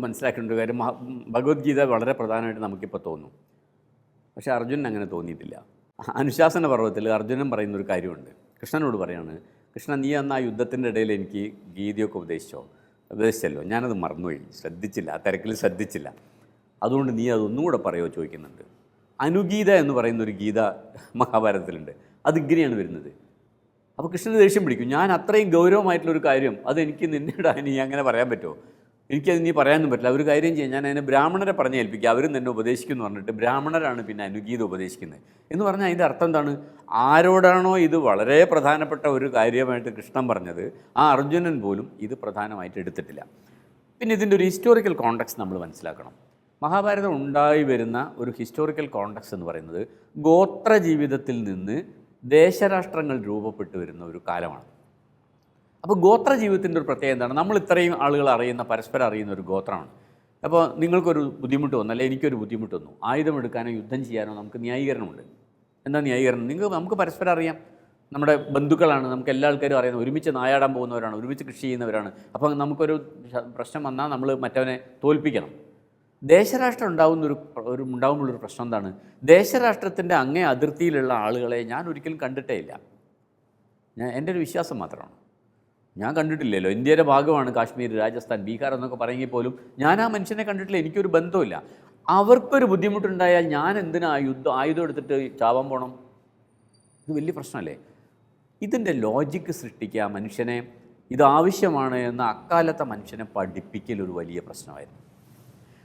മനസ്സിലാക്കേണ്ട ഒരു കാര്യം ഭഗവത്ഗീത വളരെ പ്രധാനമായിട്ട് നമുക്കിപ്പോൾ തോന്നും. പക്ഷേ അർജുനൻ അങ്ങനെ തോന്നിയിട്ടില്ല. അനുശാസന പർവത്തിൽ അർജുനൻ പറയുന്ന ഒരു കാര്യമുണ്ട്. കൃഷ്ണനോട് പറയാണ് കൃഷ്ണൻ നീ അന്ന് ആ യുദ്ധത്തിന്റെ ഇടയിൽ എനിക്ക് ഗീതയൊക്കെ ഉപദേശിച്ചോ? ഉപദേശിച്ചല്ലോ? ഞാനത് മറന്നുപോയി. ശ്രദ്ധിച്ചില്ല. ആ തിരക്കിൽ ശ്രദ്ധിച്ചില്ല. അതുകൊണ്ട് നീ അതൊന്നും കൂടെ പറയുമോ ചോദിക്കുന്നുണ്ട്. അനുഗീത എന്ന് പറയുന്ന ഒരു ഗീത മഹാഭാരതത്തിലുണ്ട്. അതിങ്ങനെയാണ് വരുന്നത്. അപ്പോൾ കൃഷ്ണന് ദേഷ്യം പിടിക്കും. ഞാൻ അത്രയും ഗൗരവമായിട്ടുള്ളൊരു കാര്യം അതെനിക്ക് നിന്നിടാൻ നീ അങ്ങനെ പറയാൻ പറ്റുമോ? എനിക്കത് നീ പറയാനൊന്നും പറ്റില്ല. ഒരു കാര്യം ചെയ്യാം. ഞാൻ അതിനെ ബ്രാഹ്മണരെ പറഞ്ഞ് ഏൽപ്പിക്കുക അവരും തന്നെ ഉപദേശിക്കുന്നു പറഞ്ഞിട്ട് ബ്രാഹ്മണരാണ് പിന്നെ അനുഗീത ഉപദേശിക്കുന്നത്. എന്ന് പറഞ്ഞാൽ അതിന്റെ അർത്ഥം എന്താണ്? ആരോടാണോ ഇത് വളരെ പ്രധാനപ്പെട്ട ഒരു കാര്യമായിട്ട് കൃഷ്ണൻ പറഞ്ഞത്. ആ അർജുനൻ പോലും ഇത് പ്രധാനമായിട്ട് എടുത്തിട്ടില്ല. പിന്നെ ഇതിന്റെ ഒരു ഹിസ്റ്റോറിക്കൽ കോണ്ടക്സ് നമ്മൾ മനസ്സിലാക്കണം. മഹാഭാരതം ഉണ്ടായി വരുന്ന ഒരു ഹിസ്റ്റോറിക്കൽ കോണ്ടക്സ് എന്ന് പറയുന്നത് ഗോത്ര ജീവിതത്തിൽ നിന്ന് ദേശരാഷ്ട്രങ്ങൾ രൂപപ്പെട്ടു വരുന്ന ഒരു കാലമാണ്. അപ്പോൾ ഗോത്ര ജീവിതത്തിന്റെ ഒരു പ്രത്യേകത എന്താണ്? നമ്മൾ ഇത്രയും ആളുകൾ അറിയുന്ന പരസ്പരം അറിയുന്ന ഒരു ഗോത്രമാണ്. അപ്പോൾ നിങ്ങൾക്കൊരു ബുദ്ധിമുട്ട് വന്നു അല്ലെങ്കിൽ എനിക്കൊരു ബുദ്ധിമുട്ട് വന്നു ആയുധമെടുക്കാനോ യുദ്ധം ചെയ്യാനോ നമുക്ക് ന്യായീകരണമുണ്ട്. എന്താ ന്യായീകരണം? നിങ്ങൾ നമുക്ക് പരസ്പരം അറിയാം. നമ്മുടെ ബന്ധുക്കളാണ് നമുക്ക് എല്ലാ ആൾക്കാരും അറിയുന്നത്. ഒരുമിച്ച് നായാടാൻ പോകുന്നവരാണ് ഒരുമിച്ച് കൃഷി ചെയ്യുന്നവരാണ്. അപ്പോൾ നമുക്കൊരു പ്രശ്നം വന്നാൽ നമ്മൾ മറ്റവനെ തോൽപ്പിക്കണം. ദേശരാഷ്ട്രം ഉണ്ടാകുന്ന ഒരു ഒരു പ്രശ്നം എന്താണ്? ദേശരാഷ്ട്രത്തിന്റെ അങ്ങേ അതിർത്തിയിലുള്ള ആളുകളെ ഞാൻ ഒരിക്കലും കണ്ടിട്ടേ ഇല്ല. ഞാൻ എന്റെ ഒരു വിശ്വാസം മാത്രമാണ്. ഞാൻ കണ്ടിട്ടില്ലല്ലോ. ഇന്ത്യയുടെ ഭാഗമാണ് കാശ്മീർ രാജസ്ഥാൻ ബീഹാർ എന്നൊക്കെ പറയുമെങ്കിൽ പോലും ഞാൻ ആ മനുഷ്യനെ കണ്ടിട്ടില്ല. എനിക്കൊരു ബന്ധമില്ല അവർക്കൊരു ബുദ്ധിമുട്ടുണ്ടായാൽ ഞാൻ എന്തിനാ യുദ്ധം ആയുധം എടുത്തിട്ട് ചാവാൻ പോകണം ഇത് വലിയ പ്രശ്നമല്ലേ? ഇതിന്റെ ലോജിക്ക് സൃഷ്ടിക്കുക മനുഷ്യനെ ഇത് ആവശ്യമാണ് എന്ന് അക്കാലത്തെ മനുഷ്യനെ പഠിപ്പിക്കൽ ഒരു വലിയ പ്രശ്നമായിരുന്നു.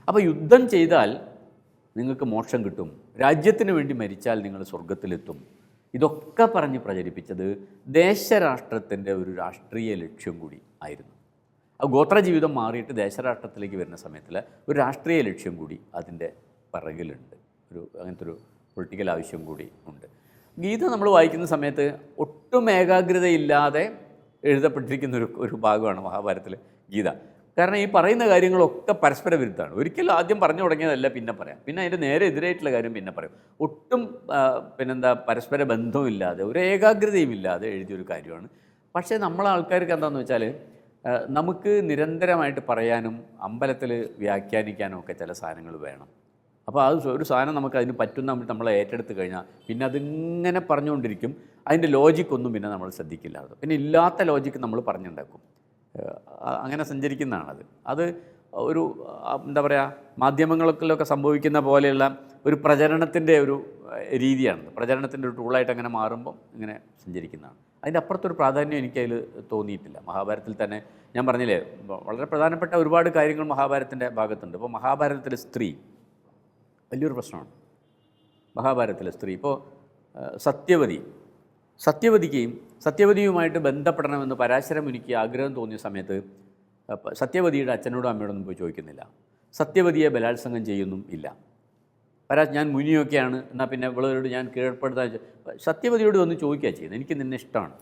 അപ്പോൾ യുദ്ധം ചെയ്താൽ നിങ്ങൾക്ക് മോക്ഷം കിട്ടും. രാജ്യത്തിന് വേണ്ടി മരിച്ചാൽ നിങ്ങൾ സ്വർഗത്തിലെത്തും ഇതൊക്കെ പറഞ്ഞ് പ്രചരിപ്പിച്ചത് ദേശരാഷ്ട്രത്തിന്റെ ഒരു രാഷ്ട്രീയ ലക്ഷ്യം കൂടി ആയിരുന്നു. ആ ഗോത്ര ജീവിതം മാറിയിട്ട് ദേശരാഷ്ട്രത്തിലേക്ക് വരുന്ന സമയത്തിൽ ഒരു രാഷ്ട്രീയ ലക്ഷ്യം കൂടി അതിന്റെ പിറകിലുണ്ട്. ഒരു അങ്ങനത്തെ ഒരു പൊളിറ്റിക്കൽ ആവശ്യം കൂടി ഉണ്ട്. ഗീത നമ്മൾ വായിക്കുന്ന സമയത്ത് ഒട്ടും ഏകാഗ്രതയില്ലാതെ എഴുതപ്പെട്ടിരിക്കുന്ന ഒരു ഒരു ഭാഗമാണ് മഹാഭാരതത്തിലെ ഗീത. കാരണം ഈ പറയുന്ന കാര്യങ്ങളൊക്കെ പരസ്പര വിരുദ്ധമാണ്. ഒരിക്കലും ആദ്യം പറഞ്ഞു തുടങ്ങിയതല്ല പിന്നെ പറയാം. പിന്നെ അതിന്റെ നേരെ എതിരായിട്ടുള്ള കാര്യം പിന്നെ പറയും. ഒട്ടും പിന്നെന്താ പരസ്പര ബന്ധവുമില്ലാതെ ഒരു ഏകാഗ്രതയും ഇല്ലാതെ എഴുതിയൊരു കാര്യമാണ്. പക്ഷേ നമ്മളെ ആൾക്കാർക്ക് എന്താണെന്ന് വെച്ചാൽ നമുക്ക് നിരന്തരമായിട്ട് പറയാനും അമ്പലത്തിൽ വ്യാഖ്യാനിക്കാനും ഒക്കെ ചില സാധനങ്ങൾ വേണം. അപ്പോൾ അത് ഒരു സാധനം നമുക്ക് അതിന് പറ്റുന്ന നമ്മൾ ഏറ്റെടുത്ത് കഴിഞ്ഞാൽ പിന്നെ അതിങ്ങനെ പറഞ്ഞുകൊണ്ടിരിക്കും. അതിന്റെ ലോജിക്കൊന്നും പിന്നെ നമ്മൾ ശ്രദ്ധിക്കില്ല. പിന്നെ ഇല്ലാത്ത ലോജിക്ക് നമ്മൾ പറഞ്ഞുണ്ടാക്കും. അങ്ങനെ സഞ്ചരിക്കുന്നതാണത്. അത് ഒരു എന്താ പറയുക മാധ്യമങ്ങളിലൊക്കെ സംഭവിക്കുന്ന പോലെയുള്ള ഒരു പ്രചരണത്തിന്റെ ഒരു രീതിയാണ് പ്രചരണത്തിന്റെ ഒരു ടൂളായിട്ട് അങ്ങനെ മാറുമ്പോൾ ഇങ്ങനെ സഞ്ചരിക്കുന്നതാണ്. അതിന്റെ അപ്പുറത്തൊരു പ്രാധാന്യം എനിക്കതിൽ തോന്നിയിട്ടില്ല. മഹാഭാരതത്തിൽ തന്നെ ഞാൻ പറഞ്ഞില്ലേ വളരെ പ്രധാനപ്പെട്ട ഒരുപാട് കാര്യങ്ങൾ മഹാഭാരതത്തിന്റെ ഭാഗത്തുണ്ട്. ഇപ്പോൾ മഹാഭാരതത്തിലെ സ്ത്രീ വലിയൊരു പ്രശ്നമാണ്. മഹാഭാരതത്തിലെ സ്ത്രീ ഇപ്പോൾ സത്യവതി സത്യവതിക്ക് സത്യവതിയുമായിട്ട് ബന്ധപ്പെടണമെന്ന് പരാശരം എനിക്ക് ആഗ്രഹം തോന്നിയ സമയത്ത് സത്യവതിയുടെ അച്ഛനോടും അമ്മയോടൊന്നും പോയി ചോദിക്കുന്നില്ല. സത്യവതിയെ ബലാത്സംഗം ചെയ്യുന്നും ഇല്ല. പരാ ഞാൻ മുനിയൊക്കെയാണ് എന്നാൽ പിന്നെ ഇവളോട് ഞാൻ കീഴ്പ്പെടുത്താൻ സത്യവതിയോട് വന്ന് ചോദിക്കുക ചെയ്യുന്നത്. എനിക്ക് നിന്നെ ഇഷ്ടമാണ്.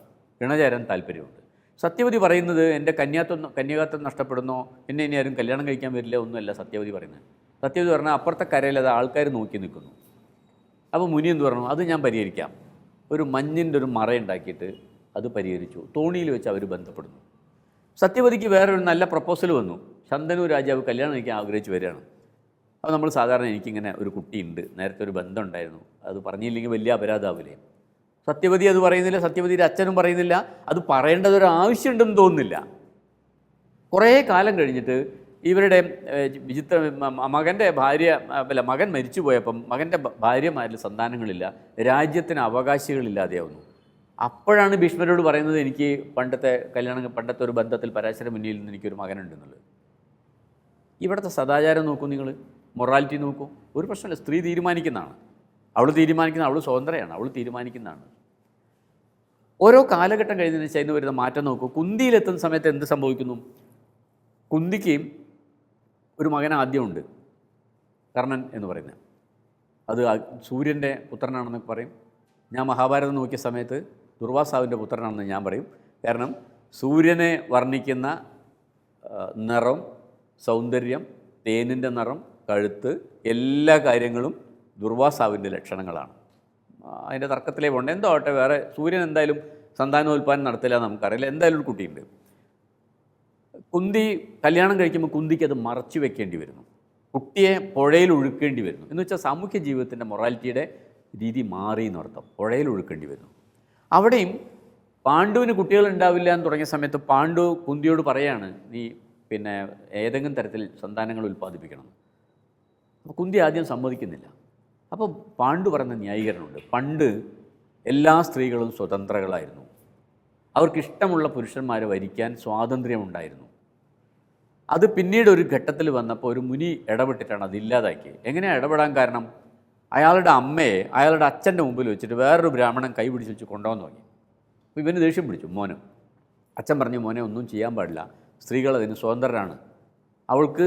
ഇണചേരാൻ താല്പര്യമുണ്ട്. സത്യവതി പറയുന്നത് എന്റെ കന്യാത്വം കന്യാകത്വം നഷ്ടപ്പെടുന്നോ? എന്നെ ഇനി ആരും കല്യാണം കഴിക്കാൻ വരില്ല ഒന്നുമല്ല സത്യവതി പറയുന്നത്. സത്യവതി പറഞ്ഞാൽ അപ്പുറത്തെ കരയിൽ അത് ആൾക്കാർ നോക്കി നിൽക്കുന്നു. അപ്പോൾ മുനി എന്ന് പറഞ്ഞു? അത് ഞാൻ പരിഹരിക്കാം. ഒരു മഞ്ഞിന്റെ ഒരു മറ ഉണ്ടാക്കിയിട്ട് അത് പരിഹരിച്ചു. തോണിയിൽ വെച്ച് അവർ ബന്ധപ്പെടുന്നു. സത്യവതിക്ക് വേറൊരു നല്ല പ്രപ്പോസൽ വന്നു. ശന്തനു രാജാവ് കല്യാണം എനിക്ക് ആഗ്രഹിച്ച് വരികയാണ്. അപ്പോൾ നമ്മൾ സാധാരണ എനിക്കിങ്ങനെ ഒരു കുട്ടിയുണ്ട് നേരത്തെ ഒരു ബന്ധം ഉണ്ടായിരുന്നു അത് പറഞ്ഞില്ലെങ്കിൽ വലിയ അപരാധാവില്ലേ? സത്യവതി അത് പറയുന്നില്ല സത്യവതിയുടെ അച്ഛനും പറയുന്നില്ല. അത് പറയേണ്ടതൊരു ആവശ്യമുണ്ടെന്ന് തോന്നുന്നില്ല. കുറേ കാലം കഴിഞ്ഞിട്ട് ഇവരുടെ വിചിത്ര മകന്റെ ഭാര്യ അല്ല മകൻ മരിച്ചു പോയപ്പം മകന്റെ ഭാര്യമാരിൽ സന്താനങ്ങളില്ല രാജ്യത്തിന് അവകാശികളില്ലാതെയാവുന്നു. അപ്പോഴാണ് ഭീഷ്മരോട് പറയുന്നത് എനിക്ക് പണ്ടത്തെ കല്യാണം പണ്ടത്തെ ഒരു ബന്ധത്തിൽ പരാശര മുന്നിൽ നിന്ന് എനിക്കൊരു മകനുണ്ടെന്നുള്ളത്. ഇവിടുത്തെ സദാചാരം നോക്കൂ നിങ്ങൾ മൊറാലിറ്റി നോക്കൂ. ഒരു പ്രശ്നമില്ല സ്ത്രീ തീരുമാനിക്കുന്നതാണ്. അവൾ തീരുമാനിക്കുന്ന അവൾ സ്വതന്ത്രയാണ് അവൾ തീരുമാനിക്കുന്നതാണ്. ഓരോ കാലഘട്ടം കഴിഞ്ഞതിന് ശേഷം വരുന്ന മാറ്റം നോക്കൂ. കുന്തിയിലെത്തുന്ന സമയത്ത് എന്ത് സംഭവിക്കുന്നു? കുന്തിക്ക് ഒരു മകൻ ആദ്യമുണ്ട്. കർണൻ എന്ന് പറയുന്നത്. അത് സൂര്യന്റെ പുത്രനാണെന്നൊക്കെ പറയും. ഞാൻ മഹാഭാരതം നോക്കിയ സമയത്ത് ദുർവാസാവിന്റെ പുത്രനാണെന്ന് ഞാൻ പറയും. കാരണം സൂര്യനെ വർണിക്കുന്ന നിറം സൗന്ദര്യം തേനിന്റെ നിറം കഴുത്ത് എല്ലാ കാര്യങ്ങളും ദുർവാസാവിന്റെ ലക്ഷണങ്ങളാണ്. അതിന്റെ തർക്കത്തിലേ പോകണ്ട. എന്തോ ആവട്ടെ വേറെ സൂര്യൻ എന്തായാലും സന്താനോൽപാദനം നടത്തില്ല നമുക്കറിയില്ല. എന്തായാലും ഒരു കുട്ടിയുണ്ട്. കുന്തി കല്യാണം കഴിക്കുമ്പോൾ കുന്തിക്ക് അത് മറച്ചു വെക്കേണ്ടി വരുന്നു. കുട്ടിയെ പുഴയിൽ ഒഴുക്കേണ്ടി വരുന്നു. എന്ന് വെച്ചാൽ സാമൂഹ്യ ജീവിതത്തിന്റെ മൊറാലിറ്റിയുടെ രീതി മാറി എന്നർത്ഥം പുഴയിൽ ഒഴുക്കേണ്ടി വരുന്നു. അവിടെയും പാണ്ഡുവിന് കുട്ടികൾ ഉണ്ടാവില്ല എന്ന് തുടങ്ങിയ സമയത്ത് പാണ്ഡു കുന്തിയോട് പറയാണ് നീ പിന്നെ ഏതെങ്കിലും തരത്തിൽ സന്താനങ്ങൾ ഉൽപ്പാദിപ്പിക്കണം. അപ്പോൾ കുന്തി ആദ്യം സമ്മതിക്കുന്നില്ല. അപ്പോൾ പാണ്ഡു പറയുന്ന ന്യായീകരണമുണ്ട്. പണ്ട് എല്ലാ സ്ത്രീകളും സ്വതന്ത്രകളായിരുന്നു. അവർക്കിഷ്ടമുള്ള പുരുഷന്മാരെ വരിക്കാൻ സ്വാതന്ത്ര്യമുണ്ടായിരുന്നു. അത് പിന്നീട് ഒരു ഘട്ടത്തിൽ വന്നപ്പോൾ ഒരു മുനി ഇടപെട്ടിട്ടാണ് അത് ഇല്ലാതാക്കി എങ്ങനെയാണ് ഇടപെടാൻ കാരണം? അയാളുടെ അമ്മയെ അയാളുടെ അച്ഛന്റെ മുമ്പിൽ വെച്ചിട്ട് വേറൊരു ബ്രാഹ്മണൻ കൈ പിടിച്ച് വെച്ച് കൊണ്ടുപോകാൻ തുടങ്ങി അപ്പോൾ ഇവന് ദേഷ്യം പിടിച്ചു മോനെ. അച്ഛൻ പറഞ്ഞു മോനെ ഒന്നും ചെയ്യാൻ പാടില്ല. സ്ത്രീകൾ അതിന് സ്വതന്ത്രരാണ്. അവൾക്ക്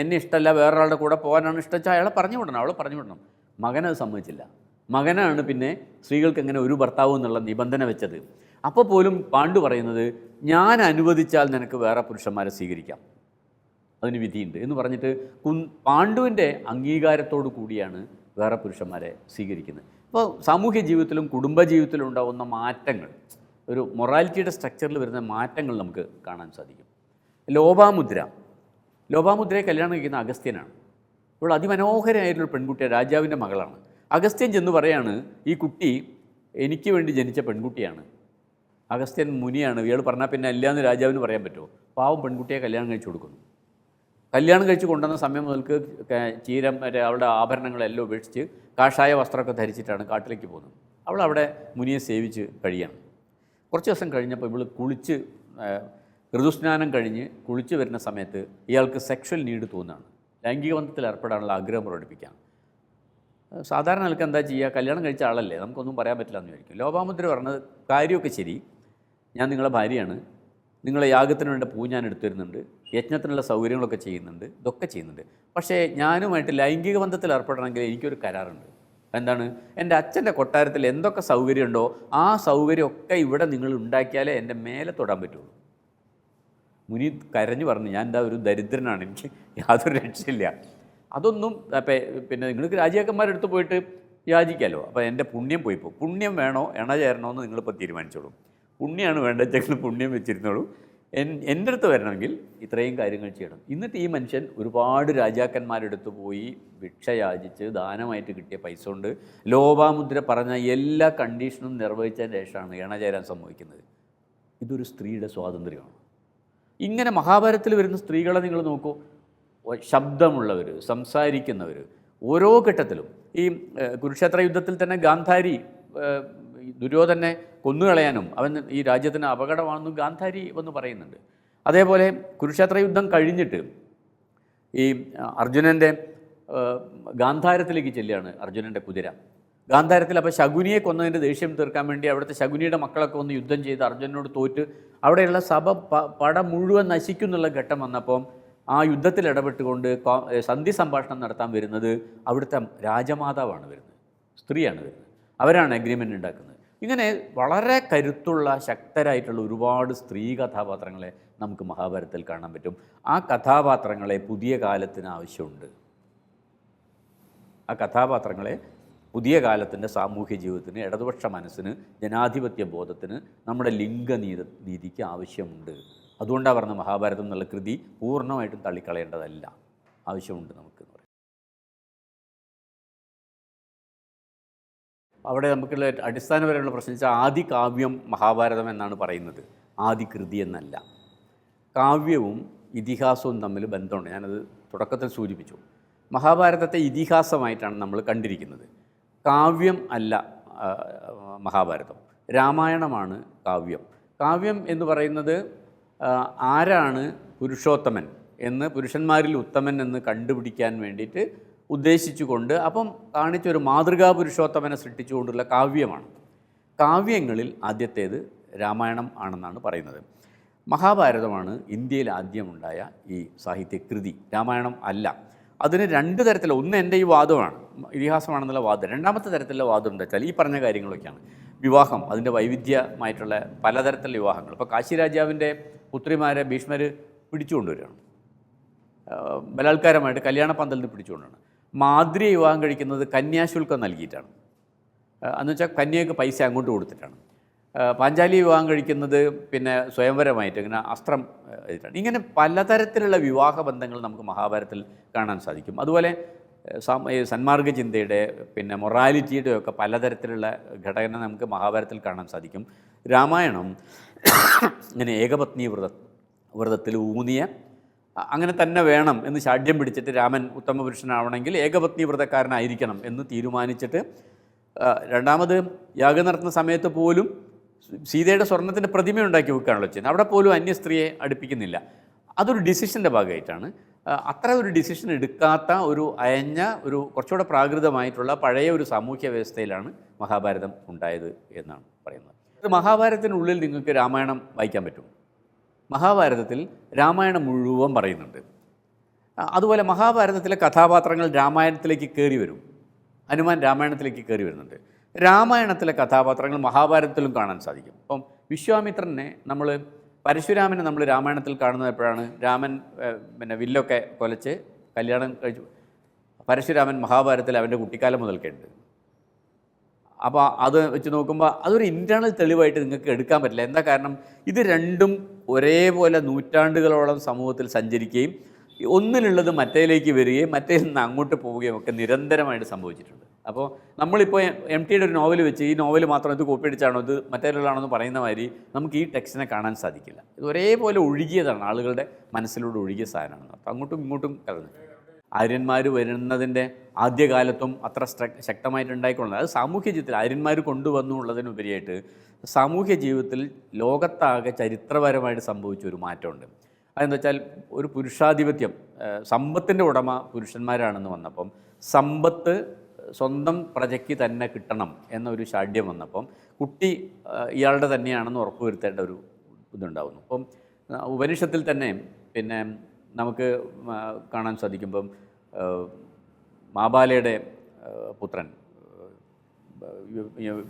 എന്നെ ഇഷ്ടമല്ല വേറൊരാളുടെ കൂടെ പോകാനാണ് ഇഷ്ടം. അയാളെ പറഞ്ഞു വിടണം അവളെ പറഞ്ഞു വിടണം. മകനത് സമ്മതിച്ചില്ല. മകനാണ് പിന്നെ സ്ത്രീകൾക്ക് എങ്ങനെ ഒരു ഭർത്താവ് എന്നുള്ള നിബന്ധന വെച്ചത്. അപ്പോൾ പോലും പാണ്ഡു പറയുന്നത് ഞാൻ അനുവദിച്ചാൽ നിനക്ക് വേറെ പുരുഷന്മാരെ സ്വീകരിക്കാം. അതിന് വിധിയുണ്ട്. എന്ന് പറഞ്ഞിട്ട് കുൻ പാണ്ഡുവിന്റെ അംഗീകാരത്തോടു കൂടിയാണ് വേറെ പുരുഷന്മാരെ സ്വീകരിക്കുന്നത്. അപ്പോൾ സാമൂഹ്യ ജീവിതത്തിലും കുടുംബ ജീവിതത്തിലും ഉണ്ടാകുന്ന മാറ്റങ്ങൾ ഒരു മൊറാലിറ്റിയുടെ സ്ട്രക്ചറിൽ വരുന്ന മാറ്റങ്ങൾ നമുക്ക് കാണാൻ സാധിക്കും. ലോപാമുദ്ര. ലോപാമുദ്രയെ കല്യാണം കഴിക്കുന്ന അഗസ്ത്യനാണ്. ഇവൾ അതിമനോഹരമായിട്ടുള്ള പെൺകുട്ടിയാണ് രാജാവിന്റെ മകളാണ്. അഗസ്ത്യൻ ചെന്ന് പറയാണ് ഈ കുട്ടി എനിക്ക് വേണ്ടി ജനിച്ച പെൺകുട്ടിയാണ്. അഗസ്ത്യൻ മുനിയാണ്. ഇയാൾ പറഞ്ഞാൽ പിന്നെ അല്ലാന്ന് രാജാവിന് പറയാൻ പറ്റുമോ? പാവം പെൺകുട്ടിയെ കല്യാണം കഴിച്ചു കൊടുക്കുന്നു. കല്യാണം കഴിച്ച് കൊണ്ടുവന്ന സമയം മുതൽക്ക് ചീരം മറ്റേ അവളുടെ ആഭരണങ്ങളെല്ലാം ഉപേക്ഷിച്ച് കാഷായ വസ്ത്രമൊക്കെ ധരിച്ചിട്ടാണ് കാട്ടിലേക്ക് പോകുന്നത്. അവൾ അവിടെ മുനിയെ സേവിച്ച് കഴിയാണ്. കുറച്ച് ദിവസം കഴിഞ്ഞപ്പോൾ ഇവൾ കുളിച്ച് ഋതുസ്നാനം കഴിഞ്ഞ് കുളിച്ച് വരുന്ന സമയത്ത് ഇയാൾക്ക് സെക്ഷൽ നീഡ് തോന്നുകയാണ്. ലൈംഗിക ബന്ധത്തിൽ ഏർപ്പെടാനുള്ള ആഗ്രഹം പ്രകടിപ്പിക്കുകയാണ്. സാധാരണ ആൾക്ക് എന്താ ചെയ്യുക? കല്യാണം കഴിച്ച ആളല്ലേ? നമുക്കൊന്നും പറയാൻ പറ്റില്ല എന്ന് ചോദിക്കും ലോപാമുദ്ര പറഞ്ഞത് കാര്യമൊക്കെ ശരി. ഞാൻ നിങ്ങളെ ഭാര്യയാണ്. നിങ്ങളെ യാഗത്തിന് വേണ്ട പൂ ഞാൻ എടുത്തു തരുന്നുണ്ട്. യജ്ഞത്തിനുള്ള സൗകര്യങ്ങളൊക്കെ ചെയ്യുന്നുണ്ട് ഇതൊക്കെ ചെയ്യുന്നുണ്ട്. പക്ഷേ ഞാനുമായിട്ട് ലൈംഗിക ബന്ധത്തിൽ ഏർപ്പെടണമെങ്കിൽ എനിക്കൊരു കരാറുണ്ട്. എന്താണ്? എന്റെ അച്ഛന്റെ കൊട്ടാരത്തിൽ എന്തൊക്കെ സൗകര്യമുണ്ടോ ആ സൗകര്യമൊക്കെ ഇവിടെ നിങ്ങൾ ഉണ്ടാക്കിയാലേ എന്റെ മേലെ തൊടാൻ പറ്റുള്ളൂ. മുനി കരഞ്ഞു പറഞ്ഞു ഞാൻ എന്താ ഒരു ദരിദ്രനാണ് എനിക്ക് യാതൊരു രക്ഷയില്ല. അതൊന്നും പിന്നെ നിങ്ങൾക്ക് രാജാക്കന്മാരെടുത്ത് പോയിട്ട് യാചിക്കാമല്ലോ അപ്പോൾ എന്റെ പുണ്യം പോയിപ്പോൾ പുണ്യം വേണോ എണ ചേരണോ എന്ന് നിങ്ങളിപ്പോൾ തീരുമാനിച്ചോളൂ. പുണ്യമാണ് വേണ്ടതെങ്കിൽ പുണ്യം വെച്ചിരുന്നോളൂ. എന്റെ അടുത്ത് വരണമെങ്കിൽ ഇത്രയും കാര്യങ്ങൾ ചെയ്യണം. എന്നിട്ട് ഈ മനുഷ്യൻ ഒരുപാട് രാജാക്കന്മാരെടുത്ത് പോയി ഭിക്ഷ യാചിച്ച് ദാനമായിട്ട് കിട്ടിയ പൈസ കൊണ്ട് ലോപാമുദ്ര പറഞ്ഞ എല്ലാ കണ്ടീഷനും നിർവഹിച്ചതിന് ശേഷമാണ് ഇണചേരാൻ സംഭവിക്കുന്നത്. ഇതൊരു സ്ത്രീയുടെ സ്വാതന്ത്ര്യമാണ്. ഇങ്ങനെ മഹാഭാരത്തിൽ വരുന്ന സ്ത്രീകളെ നിങ്ങൾ നോക്കൂ. ശബ്ദമുള്ളവർ സംസാരിക്കുന്നവർ ഓരോ ഘട്ടത്തിലും ഈ കുരുക്ഷേത്ര യുദ്ധത്തിൽ തന്നെ ഗാന്ധാരി ദുര്യോധനെ കൊന്നുകളയാനും അവൻ ഈ രാജ്യത്തിന് അപകടമാണെന്നും ഗാന്ധാരി വന്ന് പറയുന്നുണ്ട്. അതേപോലെ കുരുക്ഷേത്ര യുദ്ധം കഴിഞ്ഞിട്ട് ഈ അർജുനന്റെ ഗാന്ധാരത്തിലേക്ക് ചെല്ലുകയാണ് അർജുനന്റെ കുതിര. ഗാന്ധാരത്തിൽ അപ്പോൾ ശകുനിയെ കൊന്നതിന്റെ ദേഷ്യം തീർക്കാൻ വേണ്ടി അവിടുത്തെ ശകുനിയുടെ മക്കളൊക്കെ ഒന്ന് യുദ്ധം ചെയ്ത് അർജുനനോട് തോറ്റ് അവിടെയുള്ള സഭ പട മുഴുവൻ നശിക്കുന്നുള്ള ഘട്ടം വന്നപ്പോൾ ആ യുദ്ധത്തിൽ ഇടപെട്ടുകൊണ്ട് സന്ധി സംഭാഷണം നടത്താൻ വരുന്നത് അവിടുത്തെ രാജമാതാവാണ് വരുന്നത് സ്ത്രീയാണ് വരുന്നത്. അവരാണ് അഗ്രിമെന്റ് ഉണ്ടാക്കുന്നത്. ഇങ്ങനെ വളരെ കരുത്തുള്ള ശക്തരായിട്ടുള്ള ഒരുപാട് സ്ത്രീ കഥാപാത്രങ്ങളെ നമുക്ക് മഹാഭാരതത്തിൽ കാണാൻ പറ്റും. ആ കഥാപാത്രങ്ങളെ പുതിയ കാലത്തിന് ആവശ്യമുണ്ട്. ആ കഥാപാത്രങ്ങളെ പുതിയ കാലത്തിന്റെ സാമൂഹ്യ ജീവിതത്തിന് ഇടതുപക്ഷ മനസ്സിന് ജനാധിപത്യ ബോധത്തിന് നമ്മുടെ ലിംഗനീത നീതിക്ക് ആവശ്യമുണ്ട്. അതുകൊണ്ടാണ് പറഞ്ഞ മഹാഭാരതം എന്നുള്ള കൃതി പൂർണമായിട്ടും തള്ളിക്കളയേണ്ടതല്ല. ആവശ്യമുണ്ട് നമുക്ക്. അവിടെ നമുക്കുള്ള അടിസ്ഥാനപരമുള്ള പ്രശ്നം വെച്ചാൽ ആദി കാവ്യം മഹാഭാരതം എന്നാണ് പറയുന്നത്. ആദി കൃതി എന്നല്ല. കാവ്യവും ഇതിഹാസവും തമ്മിൽ ബന്ധമുണ്ട്. ഞാനത് തുടക്കത്തിൽ സൂചിപ്പിച്ചു. മഹാഭാരതത്തെ ഇതിഹാസമായിട്ടാണ് നമ്മൾ കണ്ടിരിക്കുന്നത്. കാവ്യം അല്ല മഹാഭാരതം. രാമായണമാണ് കാവ്യം. കാവ്യം എന്ന് പറയുന്നത് ആരാണ് പുരുഷോത്തമൻ എന്ന് പുരുഷന്മാരിൽ ഉത്തമൻ എന്ന് കണ്ടുപിടിക്കാൻ വേണ്ടിയിട്ട് ഉദ്ദേശിച്ചുകൊണ്ട് അപ്പം കാണിച്ചൊരു മാതൃകാ പുരുഷോത്തമനെ സൃഷ്ടിച്ചുകൊണ്ടുള്ള കാവ്യമാണ്. കാവ്യങ്ങളിൽ ആദ്യത്തേത് രാമായണം ആണെന്നാണ് പറയുന്നത്. മഹാഭാരതമാണ് ഇന്ത്യയിൽ ആദ്യമുണ്ടായ ഈ സാഹിത്യകൃതി രാമായണം അല്ല. അതിന് രണ്ട് തരത്തിലുള്ള ഒന്ന് എന്റെ ഈ വാദമാണ് ഇതിഹാസമാണെന്നുള്ള വാദം രണ്ടാമത്തെ തരത്തിലുള്ള വാദം എന്താ വെച്ചാൽ ഈ പറഞ്ഞ കാര്യങ്ങളൊക്കെയാണ്. വിവാഹം അതിന്റെ വൈവിധ്യമായിട്ടുള്ള പലതരത്തിലുള്ള വിവാഹങ്ങൾ. ഇപ്പോൾ കാശി രാജാവിന്റെ പുത്രിമാരെ ഭീഷ്മർ പിടിച്ചുകൊണ്ടുവരികയാണ്. ബലാത്കാരമായിട്ട് കല്യാണ പന്തലിന് പിടിച്ചുകൊണ്ടാണ് മാദ്രിയെ വിവാഹം കഴിക്കുന്നത് കന്യാശുൽക്കം നൽകിയിട്ടാണ്. അന്ന് വെച്ചാൽ കന്യക്ക് പൈസ അങ്ങോട്ട് കൊടുത്തിട്ടാണ്. പാഞ്ചാലി വിവാഹം കഴിക്കുന്നത് പിന്നെ സ്വയംവരമായിട്ട് ഇങ്ങനെ അസ്ത്രം ആ, ഇങ്ങനെ പലതരത്തിലുള്ള വിവാഹ ബന്ധങ്ങൾ നമുക്ക് മഹാഭാരതത്തിൽ കാണാൻ സാധിക്കും. അതുപോലെ സന്മാർഗ ചിന്തയുടെ പിന്നെ മൊറാലിറ്റിയുടെ ഒക്കെ പലതരത്തിലുള്ള ഘടന നമുക്ക് മഹാഭാരതത്തിൽ കാണാൻ സാധിക്കും. രാമായണം ഇങ്ങനെ ഏകപത്നി വ്രത വ്രതത്തിൽ ഊന്നിയ അങ്ങനെ തന്നെ വേണം എന്ന് ശാഠ്യം പിടിച്ചിട്ട് രാമൻ ഉത്തമപുരുഷനാവണമെങ്കിൽ ഏകപത്നി വ്രതക്കാരനായിരിക്കണം എന്ന് തീരുമാനിച്ചിട്ട് രണ്ടാമത് യാഗം നടത്തുന്ന സമയത്ത് പോലും സീതയുടെ സ്വർണത്തിന്റെ പ്രതിമ ഉണ്ടാക്കി വെക്കുകയാണല്ലോ ചെയ്യുന്നത്. അവിടെ പോലും അന്യ സ്ത്രീയെ അടുപ്പിക്കുന്നില്ല. അതൊരു ഡിസിഷന്റെ ഭാഗമായിട്ടാണ്. അത്ര ഒരു ഡിസിഷൻ എടുക്കാത്ത ഒരു അയഞ്ഞ ഒരു കുറച്ചുകൂടെ പ്രാകൃതമായിട്ടുള്ള പഴയ ഒരു സാമൂഹ്യ വ്യവസ്ഥയിലാണ് മഹാഭാരതം ഉണ്ടായത് എന്നാണ് പറയുന്നത്. മഹാഭാരതത്തിനുള്ളിൽ നിങ്ങൾക്ക് രാമായണം വായിക്കാൻ പറ്റും മഹാഭാരതത്തിൽ രാമായണം മുഴുവൻ പറയുന്നുണ്ട്. അതുപോലെ മഹാഭാരതത്തിലെ കഥാപാത്രങ്ങൾ രാമായണത്തിലേക്ക് കയറി വരും. ഹനുമാൻ രാമായണത്തിലേക്ക് കയറി വരുന്നുണ്ട്. രാമായണത്തിലെ കഥാപാത്രങ്ങൾ മഹാഭാരതത്തിലും കാണാൻ സാധിക്കും. അപ്പം വിശ്വാമിത്രനെ നമ്മൾ പരശുരാമനെ നമ്മൾ രാമായണത്തിൽ കാണുന്നത് എപ്പോഴാണ് രാമൻ പിന്നെ വില്ലൊക്കെ കൊലച്ച് കല്യാണം കഴിച്ചു. പരശുരാമൻ മഹാഭാരതത്തിൽ അവന്റെ കുട്ടിക്കാലം മുതൽക്കേ ഉണ്ട് അപ്പോൾ അത് വെച്ച് നോക്കുമ്പോൾ അതൊരു ഇന്റേണൽ തെളിവായിട്ട് നിങ്ങൾക്ക് എടുക്കാൻ പറ്റില്ല. എന്താ കാരണം? ഇത് രണ്ടും ഒരേപോലെ നൂറ്റാണ്ടുകളോളം സമൂഹത്തിൽ സഞ്ചരിക്കുകയും ഒന്നിലുള്ളത് മറ്റേലേക്ക് വരികയും മറ്റേ നിന്ന് അങ്ങോട്ട് പോവുകയും ഒക്കെ നിരന്തരമായിട്ട് സംഭവിച്ചിട്ടുണ്ട്. അപ്പോൾ നമ്മളിപ്പോൾ എം ടിയുടെ ഒരു നോവൽ വെച്ച് ഈ നോവൽ മാത്രം ഇത് കോപ്പി അടിച്ചാണോ ഇത് മറ്റേലുള്ളതാണോ എന്ന് പറയുന്ന മാതിരി നമുക്ക് ഈ ടെക്സ്റ്റിനെ കാണാൻ സാധിക്കില്ല. ഇത് ഒരേപോലെ ഒഴുകിയതാണ് ആളുകളുടെ മനസ്സിലൂടെ ഒഴുകിയ സാധനമാണ്. അപ്പോൾ അങ്ങോട്ടും ഇങ്ങോട്ടും കലർന്നു ആര്യന്മാർ വരുന്നതിന്റെ ആദ്യകാലത്തും അത്ര ശക്തമായിട്ട് ഉണ്ടായിക്കൊള്ളുന്നത് അത് സാമൂഹ്യ ജീവിതത്തിൽ ആര്യന്മാർ കൊണ്ടുവന്നു എന്നുള്ളതിനുപരിയായിട്ട് സാമൂഹ്യ ജീവിതത്തിൽ ലോകത്താകെ ചരിത്രപരമായിട്ട് സംഭവിച്ച ഒരു മാറ്റമുണ്ട്. അതെന്താ വെച്ചാൽ ഒരു പുരുഷാധിപത്യം സമ്പത്തിന്റെ ഉടമ പുരുഷന്മാരാണെന്ന് വന്നപ്പം സമ്പത്ത് സ്വന്തം പ്രജയ്ക്ക് തന്നെ കിട്ടണം എന്നൊരു ശാഠ്യം വന്നപ്പം കുട്ടി ഇയാളുടെ തന്നെയാണെന്ന് ഉറപ്പുവരുത്തേണ്ട ഒരു ഇതുണ്ടാവുന്നു. അപ്പം ഉപനിഷത്തിൽ തന്നെ പിന്നെ നമുക്ക് കാണാൻ സാധിക്കുമ്പം മാബാലയുടെ പുത്രൻ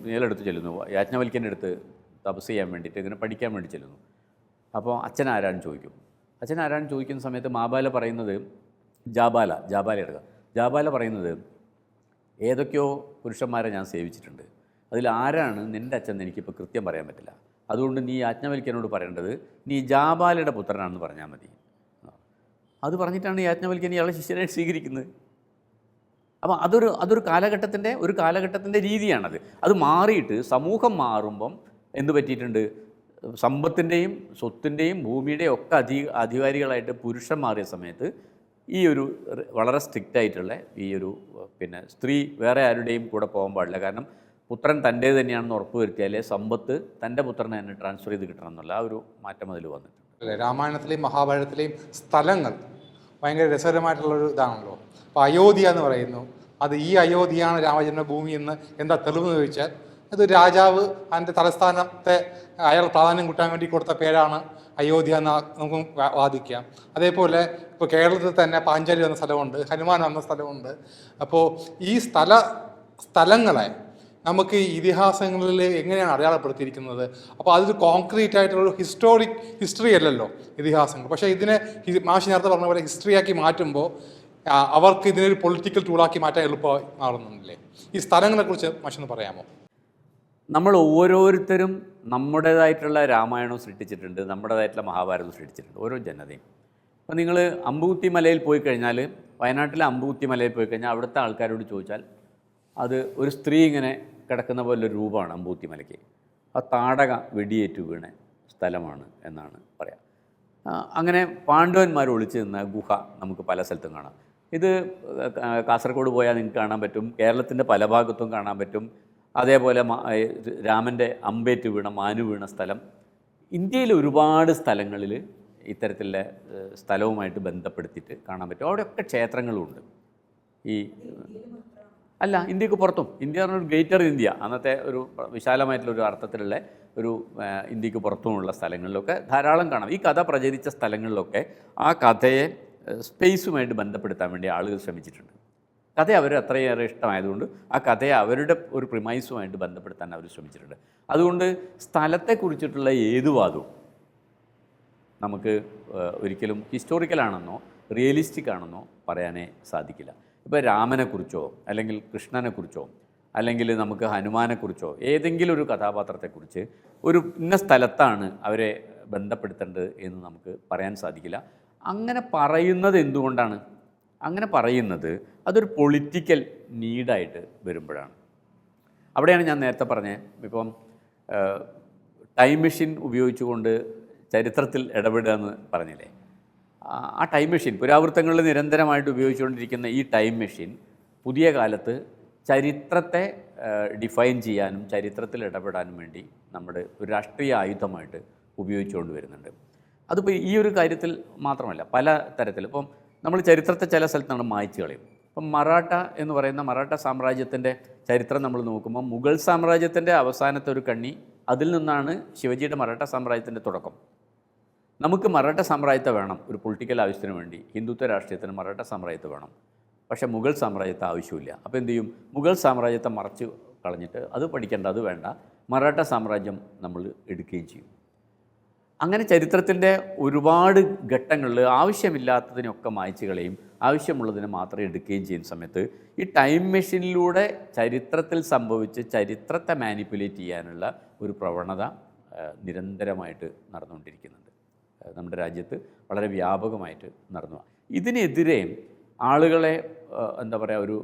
മേലെടുത്ത് ചെല്ലുന്നു. യാജ്ഞവൽക്കന്റെ അടുത്ത് തപസ് ചെയ്യാൻ വേണ്ടിയിട്ട് ഇങ്ങനെ പഠിക്കാൻ വേണ്ടി ചെല്ലുന്നു. അപ്പോൾ അച്ഛൻ ആരാണ് ചോദിക്കും. അച്ഛൻ ആരാണ് ചോദിക്കുന്ന സമയത്ത് മാബാല പറയുന്നത് ജാബാല ജാബാല എടുക്കുക ജാബാല പറയുന്നത് ഏതൊക്കെയോ പുരുഷന്മാരെ ഞാൻ സേവിച്ചിട്ടുണ്ട്. അതിൽ ആരാണ് നിന്റെ അച്ഛൻ എനിക്കിപ്പോൾ കൃത്യം പറയാൻ പറ്റില്ല. അതുകൊണ്ട് നീ യാജ്ഞവൽക്കനോട് പറയേണ്ടത് നീ ജാബാലയുടെ പുത്രനാണെന്ന് പറഞ്ഞാൽ മതി. അത് പറഞ്ഞിട്ടാണ് യാജ്ഞവൽക്കൻ ഇയാളെ ശിഷ്യനെ സ്വീകരിക്കുന്നത്. അപ്പോൾ അതൊരു അതൊരു കാലഘട്ടത്തിന്റെ ഒരു കാലഘട്ടത്തിന്റെ രീതിയാണത്. അത് മാറിയിട്ട് സമൂഹം മാറുമ്പം എന്ത് പറ്റിയിട്ടുണ്ട്? സമ്പത്തിന്റെയും സ്വത്തിന്റെയും ഭൂമിയുടെയും ഒക്കെ അധി അധികാരികളായിട്ട് പുരുഷൻ മാറിയ സമയത്ത് ഈ ഒരു വളരെ സ്ട്രിക്റ്റ് ആയിട്ടുള്ള ഈ ഒരു പിന്നെ സ്ത്രീ വേറെ ആരുടെയും കൂടെ പോകാൻ പാടില്ല. കാരണം പുത്രൻ തന്റെ തന്നെയാണെന്ന് ഉറപ്പ് വരുത്തിയാലേ സമ്പത്ത് തന്റെ പുത്രനെ തന്നെ ട്രാൻസ്ഫർ ചെയ്ത് കിട്ടണം എന്നുള്ള ആ ഒരു മാറ്റം അതിൽ വന്നിട്ടുണ്ട്. രാമായണത്തിലെയും മഹാഭാരതത്തിലെയും സ്ഥലങ്ങൾ ഭയങ്കര രസകരമായിട്ടുള്ളൊരു ഇതാണല്ലോ. അപ്പോൾ അയോധ്യ എന്ന് പറയുന്നു. അത് ഈ അയോധ്യയാണ് രാമജന്മഭൂമി എന്ന് എന്താ തെളിവെന്ന് ചോദിച്ചാൽ അത് രാജാവ് അതിന്റെ തലസ്ഥാനത്തെ അയാൾ പ്രാധാന്യം കൂട്ടാൻ വേണ്ടി കൊടുത്ത പേരാണ് അയോധ്യ എന്ന് നമുക്ക് വാദിക്കാം. അതേപോലെ ഇപ്പോൾ കേരളത്തിൽ തന്നെ പാഞ്ചാലി എന്ന സ്ഥലമുണ്ട് ഹനുമാൻ എന്ന സ്ഥലമുണ്ട്. അപ്പോൾ ഈ സ്ഥല സ്ഥലങ്ങളെ നമുക്ക് ഇതിഹാസങ്ങളിൽ എങ്ങനെയാണ് അടയാളപ്പെടുത്തിയിരിക്കുന്നത്? അപ്പോൾ അതൊരു കോൺക്രീറ്റ് ആയിട്ടുള്ള ഹിസ്റ്റോറിക് ഹിസ്റ്ററി അല്ലല്ലോ ഇതിഹാസങ്ങൾ. പക്ഷേ ഇതിനെ മാഷി നേരത്തെ പറഞ്ഞ പോലെ ഹിസ്റ്ററിയാക്കി മാറ്റുമ്പോൾ അവർക്ക് ഇതിനൊരു പൊളിറ്റിക്കൽ ടൂളാക്കി മാറ്റാൻ എളുപ്പമായി മാറുന്നുണ്ടല്ലേ? ഈ സ്ഥലങ്ങളെക്കുറിച്ച് മാഷൊന്ന് പറയാമോ? നമ്മൾ ഓരോരുത്തരും നമ്മുടേതായിട്ടുള്ള രാമായണവും സൃഷ്ടിച്ചിട്ടുണ്ട് നമ്മുടേതായിട്ടുള്ള മഹാഭാരതവും സൃഷ്ടിച്ചിട്ടുണ്ട് ഓരോ ജനതയും. അപ്പോൾ നിങ്ങൾ അമ്പൂത്തി മലയിൽ പോയി കഴിഞ്ഞാൽ വയനാട്ടിലെ അമ്പൂത്തി മലയിൽ പോയി കഴിഞ്ഞാൽ അവിടുത്തെ ആൾക്കാരോട് ചോദിച്ചാൽ അത് ഒരു സ്ത്രീ ഇങ്ങനെ കിടക്കുന്ന പോലെ ഒരു രൂപമാണ് അമ്പൂത്തി മലയ്ക്ക് ആ താടക വെടിയേറ്റ് വീണ സ്ഥലമാണ് എന്നാണ് പറയാം. അങ്ങനെ പാണ്ഡവന്മാർ ഒളിച്ചു നിന്ന ഗുഹ നമുക്ക് പല സ്ഥലത്തും കാണാം. ഇത് കാസർഗോഡ് പോയാൽ നിങ്ങൾക്ക് കാണാൻ പറ്റും. കേരളത്തിന്റെ പല ഭാഗത്തും കാണാൻ പറ്റും. അതേപോലെ രാമന്റെ അമ്പേറ്റ് വീണ മാനു വീണ സ്ഥലം. ഇന്ത്യയിൽ ഒരുപാട് സ്ഥലങ്ങളിൽ ഇത്തരത്തിലുള്ള സ്ഥലവുമായിട്ട് ബന്ധപ്പെടുത്തിയിട്ട് കാണാൻ പറ്റും. അവിടെയൊക്കെ ക്ഷേത്രങ്ങളുണ്ട്. ഈ അല്ല ഇന്ത്യയ്ക്ക് പുറത്തും. ഇന്ത്യ ഒരു ഗ്രേറ്റർ ഇന്ത്യ. അന്നത്തെ ഒരു വിശാലമായിട്ടുള്ള ഒരു അർത്ഥത്തിലുള്ള ഒരു ഇന്ത്യയ്ക്ക് പുറത്തുമുള്ള സ്ഥലങ്ങളിലൊക്കെ ധാരാളം കാണാം. ഈ കഥ പ്രചരിച്ച സ്ഥലങ്ങളിലൊക്കെ ആ കഥയെ സ്പേസുമായിട്ട് ബന്ധപ്പെടുത്താൻ വേണ്ടി ആളുകൾ ശ്രമിച്ചിട്ടുണ്ട്. കഥ അവർ അത്രയേറെ ഇഷ്ടമായതുകൊണ്ട് ആ കഥയെ അവരുടെ ഒരു പ്രിമൈസുമായിട്ട് ബന്ധപ്പെടുത്താൻ അവർ ശ്രമിച്ചിട്ടുണ്ട്. അതുകൊണ്ട് സ്ഥലത്തെക്കുറിച്ചിട്ടുള്ള ഏത് വാദവും നമുക്ക് ഒരിക്കലും ഹിസ്റ്റോറിക്കലാണെന്നോ റിയലിസ്റ്റിക് ആണെന്നോ പറയാനേ സാധിക്കില്ല. ഇപ്പോൾ രാമനെക്കുറിച്ചോ അല്ലെങ്കിൽ കൃഷ്ണനെക്കുറിച്ചോ അല്ലെങ്കിൽ നമുക്ക് ഹനുമാനെക്കുറിച്ചോ ഏതെങ്കിലും ഒരു കഥാപാത്രത്തെക്കുറിച്ച് ഒരു ഇന്ന സ്ഥലത്താണ് അവരെ ബന്ധപ്പെടുത്തേണ്ടത് എന്ന് നമുക്ക് പറയാൻ സാധിക്കില്ല. അങ്ങനെ പറയുന്നത് എന്തുകൊണ്ടാണ്? അങ്ങനെ പറയുന്നത് അതൊരു പൊളിറ്റിക്കൽ നീഡായിട്ട് വരുമ്പോഴാണ്. അവിടെയാണ് ഞാൻ നേരത്തെ പറഞ്ഞത് ഇപ്പം ടൈം മെഷീൻ ഉപയോഗിച്ചുകൊണ്ട് ചരിത്രത്തിൽ ഇടപെടുക എന്ന് പറഞ്ഞില്ലേ? ആ- ടൈം മെഷീൻ പുരാവൃത്തങ്ങളിൽ നിരന്തരമായിട്ട് ഉപയോഗിച്ചുകൊണ്ടിരിക്കുന്ന ഈ ടൈം മെഷീൻ പുതിയ കാലത്ത് ചരിത്രത്തെ ഡിഫൈൻ ചെയ്യാനും ചരിത്രത്തിൽ ഇടപെടാനും വേണ്ടി നമ്മുടെ ഒരു രാഷ്ട്രീയ ആയുധമായിട്ട് ഉപയോഗിച്ചുകൊണ്ട് വരുന്നുണ്ട്. അതിപ്പോൾ ഈ ഒരു കാര്യത്തിൽ മാത്രമല്ല പല തരത്തിൽ. ഇപ്പം നമ്മൾ ചരിത്രത്തെ ചില സ്ഥലത്ത് നമ്മൾ മായ്ച്ചു കളയും. ഇപ്പം മറാഠ എന്ന് പറയുന്ന മറാഠ സാമ്രാജ്യത്തിന്റെ ചരിത്രം നമ്മൾ നോക്കുമ്പോൾ മുഗൾ സാമ്രാജ്യത്തിന്റെ അവസാനത്തെ ഒരു കണ്ണി അതിൽ നിന്നാണ് ശിവജിയുടെ മറാഠ സാമ്രാജ്യത്തിന്റെ തുടക്കം. നമുക്ക് മറാഠ സാമ്രാജ്യത്തെ വേണം ഒരു പൊളിറ്റിക്കൽ ആവശ്യത്തിന് വേണ്ടി. ഹിന്ദുത്വ രാഷ്ട്രീയത്തിന് മറാഠ സാമ്രാജ്യത്തെ വേണം. പക്ഷേ മുഗൾ സാമ്രാജ്യത്തെ ആവശ്യമില്ല. അപ്പോൾ എന്തു ചെയ്യും? മുഗൾ സാമ്രാജ്യത്തെ മറച്ച് കളഞ്ഞിട്ട് അത് പഠിക്കേണ്ട അത് വേണ്ട. മറാഠ സാമ്രാജ്യം നമ്മൾ എടുക്കുകയും ചെയ്യും. അങ്ങനെ ചരിത്രത്തിന്റെ ഒരുപാട് ഘട്ടങ്ങളിൽ ആവശ്യമില്ലാത്തതിനൊക്കെ മായ്ച്ചു കളയും. ആവശ്യമുള്ളതിനെ മാത്രമേ എടുക്കുകയും ചെയ്യുന്ന സമയത്ത് ഈ ടൈം മെഷീനിലൂടെ ചരിത്രത്തിൽ സംഭവിച്ച് ചരിത്രത്തെ മാനിപ്പുലേറ്റ് ചെയ്യാനുള്ള ഒരു പ്രവണത നിരന്തരമായിട്ട് നടന്നുകൊണ്ടിരിക്കുന്നുണ്ട്. നമ്മുടെ രാജ്യത്ത് വളരെ വ്യാപകമായിട്ട് നടന്നു. ഇതിനെതിരെ ആളുകളെ എന്താ പറയുക ഒരു